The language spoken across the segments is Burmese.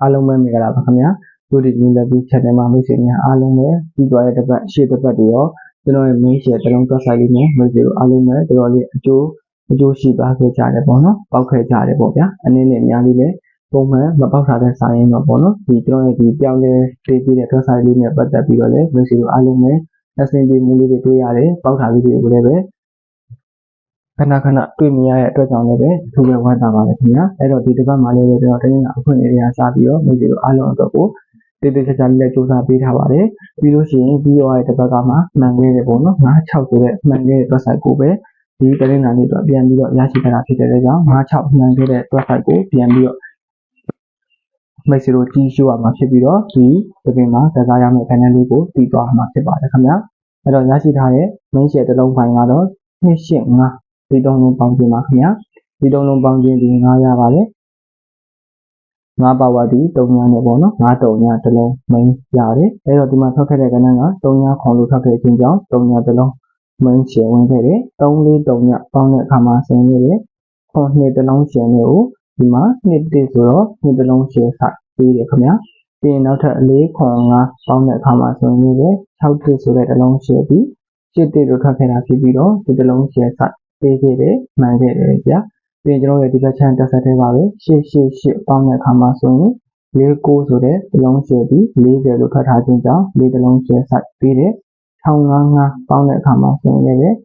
အားလုံးပဲမင်္ဂလာပါခင်ဗျာတို့ဒီ new level channel မှာမိတ်ဆွေများအားလုံးပဲပြီးသွားတဲ့တစ်ပတ်ရှေ့တစ်ပတ်တွေရောကျွန်တော်ရဲ့ main share တစ်လုံးတွက်ဆိုင်လေးနဲ့မိတ်ဆွေတို့အားလုံးပဲတော်တော်လေးအကျိုးအကျိုးရှိပါခဲ့ကြတယ်ပေါ့နော်ပောက်ခဲ့ကြတယ်ပေါ့ဗျာအနေနဲ့အများကြီးလည်းပုံမှန်မပောက်ထားတဲ့ဆိုင်ရင်တော့ပေါ့နော်ဒီကျွန်တော်ရဲ့ဒီပြောင်းလဲပေးပြီးတဲ့တွက်ဆိုင်လေးနဲ့ပတ်သက်ပြီးတော့လည်းမိတ်ဆွေတို့အားလုံးပဲအဆင်ပြေမှုလေးတွေတွေ့ရတယ်ပောက်ထားပြီးတွေကိုလည်းပဲ ခဏခဏတွေ့မြင်ရတဲ့အတွက်ကြောင့်လည်းပဲအထူးပဲဝမ်းသာပါတယ်ခင်ဗျာအဲ့တော့ဒီတစ်ပတ်မှာလည်းပဲကျွန်တော်တင်းကအခွင့်အရေးတွေအားစပြီးတော့မိတ်ဆွေတို့အားလုံးအတွက်ကိုတိတိကျကျလေးလည်းစူးစမ်းပေးထားပါတယ်ပြီးလို့ရှိရင်ပြီးတော့ရဲ့တစ်ပတ်ကမှမှန်ခဲ့တယ်ပေါ့နော်96ဆိုတဲ့မှန်ခဲ့တဲ့ website ကိုပဲဒီတင်းနာလေးအတွက်ပြန်ပြီးတော့ရရှိထားတာဖြစ်တဲ့ကြောင့်96မှန်ခဲ့တဲ့ website ကိုပြန်ပြီးတော့မိတ်ဆွေတို့ကြီးရှုရမှာဖြစ်ပြီးတော့ဒီဒီပြင်မှာကစားရမယ့် channel လေးကိုတည်သွားမှာဖြစ်ပါတယ်ခင်ဗျာအဲ့တော့ရရှိထားတဲ့ main share တစ်လုံးပိုင်းကတော့285 ဒီတုံးလုံးပေါင်းခြင်းပါခင်ဗျာဒီတုံးလုံးပေါင်းခြင်းဒီ9ရပါတယ်9ပါဝါဒီ3ညနဲ့ပေါ့နော်9တုံညတစ်လုံး main ရတယ်အဲ့တော့ဒီမှာထောက်ခဲ့တဲ့ကဏ္ဍက3ညခွန်လို့ထောက်ခဲ့ခြင်းကြောင့်3ညတစ်လုံး main share ဝင်ခဲ့တယ်3 4 3ညပေါင်းတဲ့အခါမှာဆင်းခဲ့တယ်ခွန်နှစ်တစ်လုံး share နဲ့ကိုဒီမှာနှစ်တစ်ဆိုတော့နှစ်တစ်လုံး share ဆက်ပေးတယ်ခင်ဗျာပြီးရင်နောက်ထပ်4ခွန်5ပေါင်းတဲ့အခါမှာဆင်းခဲ့တယ်6တစ်ဆိုတဲ့တစ်လုံး share ပြီး7တစ်လို့ထွက်ခဲ့တာဖြစ်ပြီးတော့ဒီတစ်လုံး share ဆက် ပေးခဲ့တယ်မှန်ခဲ့တယ်ဗျာပြီးရင်ကျွန်တော်ရဲ့ဒီဘက်ချန်တက်ဆက်ထဲပါပဲ888ပေါင်းတဲ့အခါမှာဆိုရင်49ဆိုတဲ့တစ်လုံးရှယ်ပြီး40လို့ထွက်ထားခြင်းကြောင့်၄တစ်လုံးရှယ်ဆိုင်ပြီးတယ်1055ပေါင်းတဲ့အခါမှာဆိုရင်လည်း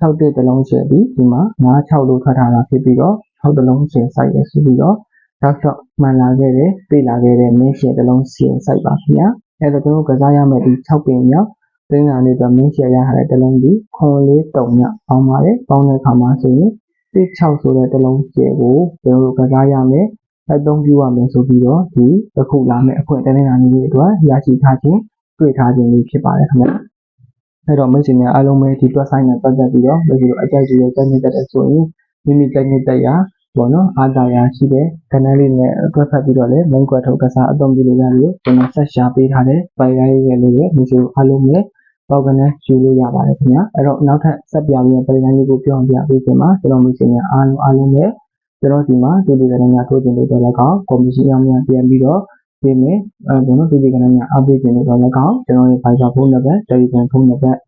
6တစ်တစ်လုံးရှယ်ပြီးဒီမှာ96လို့ထွက်ထားတာဖြစ်ပြီးတော့6တစ်လုံးရှယ်ဆိုင်ရဆိုပြီးတော့တောက်လျှောက်မှန်လာခဲ့တယ်ပြည်လာခဲ့တဲ့မင်းရှယ်တစ်လုံးရှယ်ဆိုင်ပါခင်ဗျာအဲ့တော့ကျွန်တော်ကစားရမယ့်ဒီ6ပင်မြောက် တင်းလာလေးတော့မင်းရှယ်ရထားတဲ့တစ်လုံးဒီခွန်လေးတုံမြောက်ပေါင်းပါတယ်ပေါင်းတဲ့အခါမှာဆိုရင်16ဆိုတဲ့တစ်လုံးကျဲကိုကျွန်တော်တို့ကစားရမယ်အသုံးပြုရမယ်ဆိုပြီးတော့ဒီတစ်ခုလာမယ့်အခွင့်တနင်္လာနေ့လေးအတွက်ရရှိထားခြင်းတွေ့ထားခြင်းလေးဖြစ်ပါတယ်ခင်ဗျာအဲ့တော့မိတ်ဆွေများအားလုံးပဲဒီ website နဲ့ပတ်သက်ပြီးတော့မိတ်ဆွေတို့အကြိုက်ကြည့်ရကြည့်တဲ့ဆိုရင်မိမိကြိုက်တဲ့ရာပေါ့နော်အားသာရာရှိတဲ့ channel လေးနဲ့တွက်ဖက်ပြီးတော့လည်း main ကွက်ထုတ်ကစားအသုံးပြုလို့ရတယ်လို့ကျွန်တော်ဆက်ရှာပေးထားတဲ့ပိုင်ရိုင်းရဲ့လေးရဲ့မိတ်ဆွေအားလုံးပဲ ပေါက်ကနေယူလို့ရပါတယ်ခင်ဗျာအဲ့တော့နောက်ထပ်ဆက်ပြပြီးပြည်တိုင်းလေးကိုပြောင်းပြပေးခြင်းမှာကျွန်တော်မိတ်ဆွေများအားလုံးအားလုံးပဲကျွန်တော်ဒီမှာဒုတိယကဏ္ဍများထိုးခြင်းလို့တော့လည်းကောင်းကော်မရှင်အောင်များပြန်ပြီးတော့ပြင်မယ်အဲကျွန်တော်ဒုတိယကဏ္ဍများအားပေးခြင်းလို့တော့လည်းကောင်းကျွန်တော်ရဲ့ Viber ဖုန်းနံပါတ် Telegram ဖုန်းနံပါတ်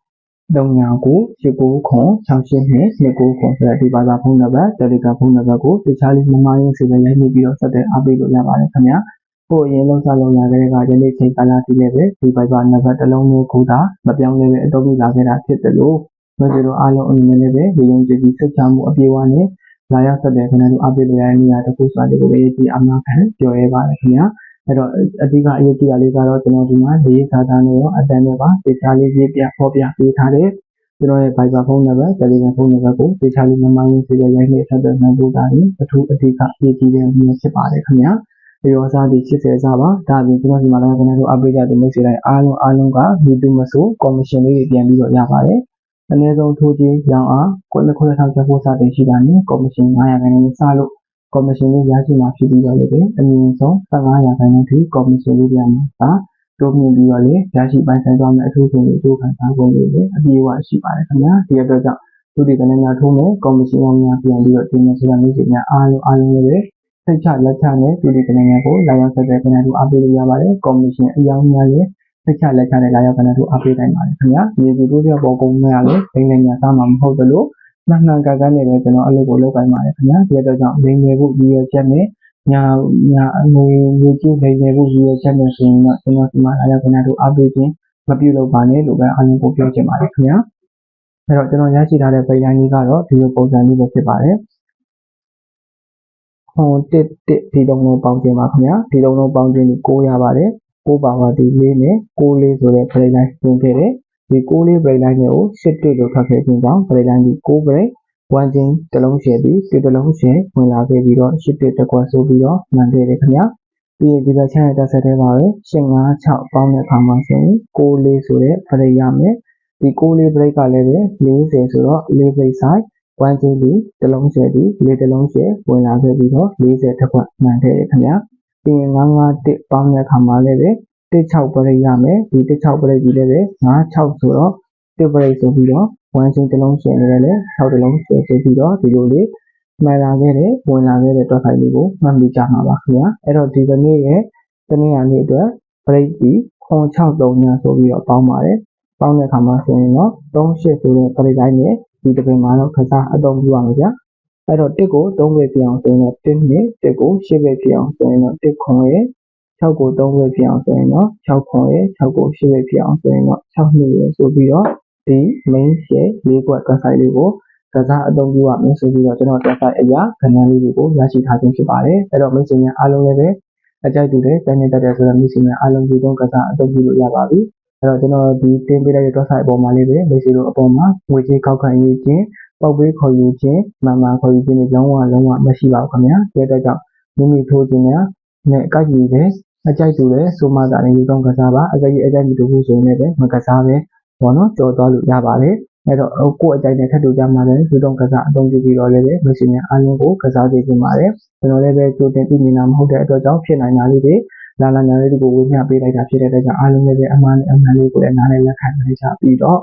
3996ခွန်682 29ခွန်ဆိုတဲ့ဒီဘာသာဖုန်းနံပါတ် Telegram ဖုန်းနံပါတ်ကိုတခြားလေးမမရုံးစီပဲရိုက်နေပြီးတော့ဆက်တဲ့အားပေးလို့ရပါတယ်ခင်ဗျာ။ ကိုအရင်လုံးစားလုံးရတဲ့ကဒီနေ့ချိန်ကာလတည်းလည်းပဲဒီ Viber နံပါတ်တစ်လုံးမျိုးကိုသာမပြောင်းလဲတဲ့အတော့ပြုလာခဲ့တာဖြစ်တယ်လို့ကျွန်တော်တို့အားလုံးအနေနဲ့လည်းပဲရုံကြည်ပြီးစိတ်ချမှုအပြေအဝနဲ့လာရောက်ဆက်တဲ့ခဏတို့အားပေးလို့ရတဲ့နေရာတစ်ခုဆိုတာဒီကိုလေးဒီအမှားခံပြောရဲပါတယ်ခင်ဗျာ။အဲ့တော့အဓိကအရေးကြီးတာလေးကတော့ကျွန်တော်ဒီမှာလေးစားသားနဲ့ရောအတန်းနဲ့ပါတခြားလေးပြပြဖော်ပြပေးထားတဲ့ကျွန်တော်ရဲ့ Viber ဖုန်းနံပါတ် Telegram ဖုန်းနံပါတ်ကိုတခြားလေးမမိုင်းစီရရိုက်နေဆက်သွယ်နိုင်ဖို့ဒါရင်အထူးအဓိကအရေးကြီးတဲ့မျိုးဖြစ်ပါတယ်ခင်ဗျာ။ ရောစားဒီ80စားပါဒါပြင်ကျွန်တော်ဒီမှာလည်းကျွန်တော်တို့ update ကြတဲ့မိတ်ဆွေတိုင်းအားလုံးအားလုံးကဒီတူမဆိုကော်မရှင်လေးတွေပြန်ပြီးတော့ရပါတယ်။အနည်းဆုံးထိုးကြီးရောင်းအားကိုယ်နှစ်ခုထောင်ချက်ဖို့စတင်ရှိတာနဲ့ကော်မရှင်900ခန်းနဲ့စလို့ကော်မရှင်လေးရရှိမှာဖြစ်ပြီးတော့လည်းအမြင့်ဆုံး1500ခန်းနဲ့ထိကော်မရှင်လေးပြန်မှာပါတိုးမြင့်ပြီးတော့လည်းရရှိပိုင်ဆိုင်သွားမယ့်အထူးဆုံးတွေတိုးခံစားပုံတွေလည်းအပြည့်အဝရှိပါတယ်ခင်ဗျာဒီအတွက်ကြောင့်သူဒီကနေများထိုးမယ်ကော်မရှင်ရောင်းများပြန်ပြီးတော့ဒီနေ့ဆိုတာမျိုးတွေများအားလုံးအားလုံးလည်း စိတ်ချလက်ချနဲ့သူဒီကနေများကိုလာရောက်ဆက်တဲ့ကနေတို့အားပေးလို့ရပါတယ်ကော်မရှင်အယောင်းများရဲ့စိတ်ချလက်ချနဲ့လာရောက်ကနေတို့အားပေးနိုင်ပါတယ်ခင်ဗျာမြေစုတို့ရောက်ပေါ်ကုန်များလည်းဒိနေညာသားမှာမဟုတ်သလိုမှန်မှန်ကန်ကန်နဲ့ပဲကျွန်တော်အလုပ်ကိုလုပ်ပိုင်ပါတယ်ခင်ဗျာဒီအတွက်ကြောင့်ဒိနေဖို့ဒီရချက်နဲ့ညာညာငွေငွေကြေးဒိနေဖို့ဒီရချက်နဲ့ဆိုရင်တော့ကျွန်တော်ဒီမှာလာရောက်ကနေတို့အားပေးခြင်းမပြုလုပ်ပါနဲ့လို့ပဲအားလုံးကိုပြောချင်ပါတယ်ခင်ဗျာအဲ့တော့ကျွန်တော်ရရှိထားတဲ့ပိတ်တိုင်းလေးကတော့ဒီလိုပုံစံလေးပဲဖြစ်ပါတယ် ဟိုတစ်တစ်ဒီလုံးလုံးပေါင်းခြင်းပါခင်ဗျာဒီလုံးလုံးပေါင်းခြင်းကို9ရပါတယ်9ပါပါဒီလေးနဲ့6လေးဆိုတဲ့ပိတ်တိုင်းပြင်ခဲ့တယ်ဒီ6လေးပိတ်တိုင်းကို7တစ်လို့ခတ်ခဲ့ခြင်းကြောင့်ပိတ်တိုင်းဒီ6ပိတ်ဝမ်ချင်းတစ်လုံးရှယ်ပြီးဒီတစ်လုံးရှယ်ဝင်လာခဲ့ပြီးတော့8တစ်တစ်ခွက်ဆိုပြီးတော့မှန်ခဲ့တယ်ခင်ဗျာပြီးရင်ဒီဘက်ချမ်းရဲ့တက်ဆက်ထဲပါပဲ856ပေါင်းတဲ့အခါမှာဆိုရင်6လေးဆိုတဲ့ပိတ်ရမယ်ဒီ6လေး break ကလည်းပဲ40ဆိုတော့4 break size 1ချင်းဒီတစ်လုံးရှယ်ဒီလေးတစ်လုံးရှယ်ဝင်လာခဲ့ပြီးတော့40တစ်ခွက်မှန်ခဲ့တယ်ခင်ဗျာပြီးရင်951ပေါင်းတဲ့အခါမှာလည်းပဲ16 break ရမယ်ဒီ16 break ကြီးလည်းပဲ96ဆိုတော့1 break ဆိုပြီးတော့1ချင်းတစ်လုံးရှယ်နေတယ်လေ6တစ်လုံးရှယ်ဆိုပြီးတော့ဒီလိုလေးမှန်လာခဲ့တဲ့ဝင်လာခဲ့တဲ့တွက်ဖိုင်လေးကိုမှတ်မိကြမှာပါခင်ဗျာအဲ့တော့ဒီကနေ့ရဲ့တနင်္လာနေ့အတွက် break ပြီး963ညဆိုပြီးတော့ပေါင်းပါတယ်ပေါင်းတဲ့အခါမှာဆိုရင်တော့38ဆိုတဲ့ break တိုင်းနဲ့ ဒီတစ်ပင်မှာတော့ကစားအသုံးပြုရမှာဗျာအဲ့တော့1ကို3ပဲပြအောင်ဆိုရင်တော့1နှစ်1ကို8ပဲပြအောင်ဆိုရင်တော့1ခွန်ရဲ့6ကို3ပဲပြအောင်ဆိုရင်တော့6ခွန်ရဲ့6ကို8ပဲပြအောင်ဆိုရင်တော့6နှစ်ရဲ့ဆိုပြီးတော့ဒီ main share ၄ကွက်ကစားလေးကိုကစားအသုံးပြုရမယ်ဆိုပြီးတော့ကျွန်တော်တက်ဆိုင်အရာခဏလေးတွေကိုရရှိထားခြင်းဖြစ်ပါတယ်အဲ့တော့မိတ်ဆွေများအားလုံးလည်းပဲအကြိုက်တူတဲ့တန်နေတတ်တဲ့ဆိုတော့မိတ်ဆွေများအားလုံးဒီတော့ကစားအသုံးပြုလို့ရပါပြီ အဲ့တော့ကျွန်တော်ဒီတင်ပေးလိုက်တဲ့တက်ဆိုင်အပေါ်မှာလေးပဲမိတ်ဆွေတို့အပေါ်မှာငွေကြေးကောက်ခံရေးခြင်းပေါက်ပေးခေါ်ယူခြင်းမှန်မှန်ခေါ်ယူခြင်းတွေလုံးဝလုံးဝမရှိပါဘူးခင်ဗျာဒီအတွက်ကြောင့်မိမိထိုးခြင်းများနဲ့အကြိုက်တူတဲ့အကြိုက်တူတဲ့ဆိုမှသာလည်းဒီတော့ကစားပါအကြိုက်အကြိုက်မတူဘူးဆိုရင်လည်းမကစားပဲဘောနော်ကြော်သွားလို့ရပါတယ်အဲ့တော့ဟိုကိုယ့်အကြိုက်နဲ့ထပ်တူကြမှာလည်းဒီတော့ကစားအသုံးပြုပြီးတော့လည်းပဲမရှိရင်အားလုံးကိုကစားသေးခြင်းပါတယ်ကျွန်တော်လည်းပဲကြိုတင်ပြီးနေတာမဟုတ်တဲ့အတွက်ကြောင့်ဖြစ်နိုင်တာလေးတွေ လာလာညာလေးတွေကိုဝေမျှပေးလိုက်တာဖြစ်တဲ့အတွက်ကြောင့်အားလုံးလည်းပဲအမှန်နဲ့အမှန်လေးကိုလည်းနားလည်လက်ခံနိုင်ကြပြီးတော့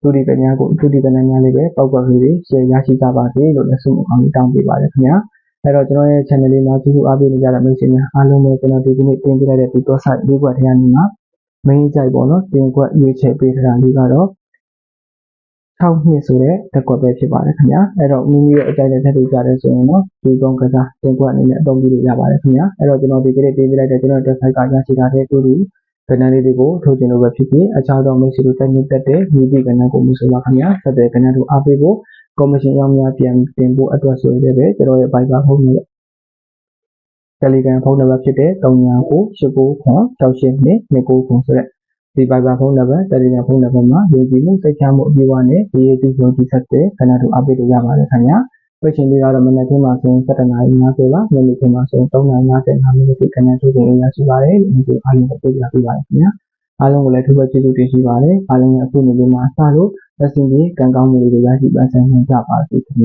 သူဒီပညာကိုသူဒီပညာများလေးပဲပောက်ကွက်လေးတွေရှယ်ရရှိကြပါစေလို့လည်းဆုမကောင်းတောင်းပေးပါတယ်ခင်ဗျာအဲ့တော့ကျွန်တော်ရဲ့ channel လေးမှာကြည့်လို့အားပေးနေကြတဲ့မိတ်ဆွေများအားလုံးပဲကျွန်တော်ဒီကနေ့တင်ပြလိုက်တဲ့ဒီ website လေးကွက်ထဲကနေမှာ main ကြိုက်ပေါ့နော်တင်ကွက်ရွေးချယ်ပေးထားတာလေးကတော့ 6နှစ်ဆိုတဲ့တက်ကွက်ပဲဖြစ်ပါတယ်ခင်ဗျာအဲ့တော့မိမိရဲ့အကြိုက်နဲ့ထပ်တူကြတယ်ဆိုရင်တော့ဒီကုန်းကစားတင်ကွက်အနေနဲ့အသုံးပြုလို့ရပါတယ်ခင်ဗျာအဲ့တော့ကျွန်တော်ဒီကနေ့တင်ပြလိုက်တဲ့ကျွန်တော် website ကရရှိထားတဲ့တူတူကဏ္ဍလေးတွေကိုထုတ်ကျင်လို့ပဲဖြစ်ဖြစ်အခြားသောမိတ်ဆွေတို့တက်ညစ်တက်တဲ့မြည်သည့်ကဏ္ဍကိုမျိုးဆိုပါခင်ဗျာဆက်တဲ့ကဏ္ဍတို့အားပေးဖို့ကော်မရှင်အရောင်းများပြန်တင်ဖို့အတွက်ဆိုရင်လည်းကျွန်တော်ရဲ့ Viber ဖုန်းနံပါတ် Telegram ဖုန်းနံပါတ်ဖြစ်တဲ့3998968229ဆိုတဲ့ ဒီ Viber ဖုန်းနံပါတ် Telegram ဖုန်းနံပါတ်မှာယုံကြည်မှုစိတ်ချမှုအပြည့်အဝနဲ့ဒီရည်တည်ယုံကြည်ဆက်တဲ့ခဏတူအပ်ပေးလို့ရပါတယ်ခင်ဗျာ။ပြည့်ချင်းလေးကတော့မနက်ခင်းမှာဆိုရင်7:50ပါညနေခင်းမှာဆိုရင်3:55မိနစ်ခဏတူချင်းရရှိပါတယ်ဒီလိုအားလုံးကိုပြပြပေးပါတယ်ခင်ဗျာ။အားလုံးကိုလည်းထူးပဲကျေးဇူးတင်ရှိပါတယ်။အားလုံးရဲ့အခုနေလေးမှာစလို့လက်စင်ကြီးကံကောင်းမှုတွေရရှိပန်းဆိုင်နိုင်ကြပါစေခင်ဗျာ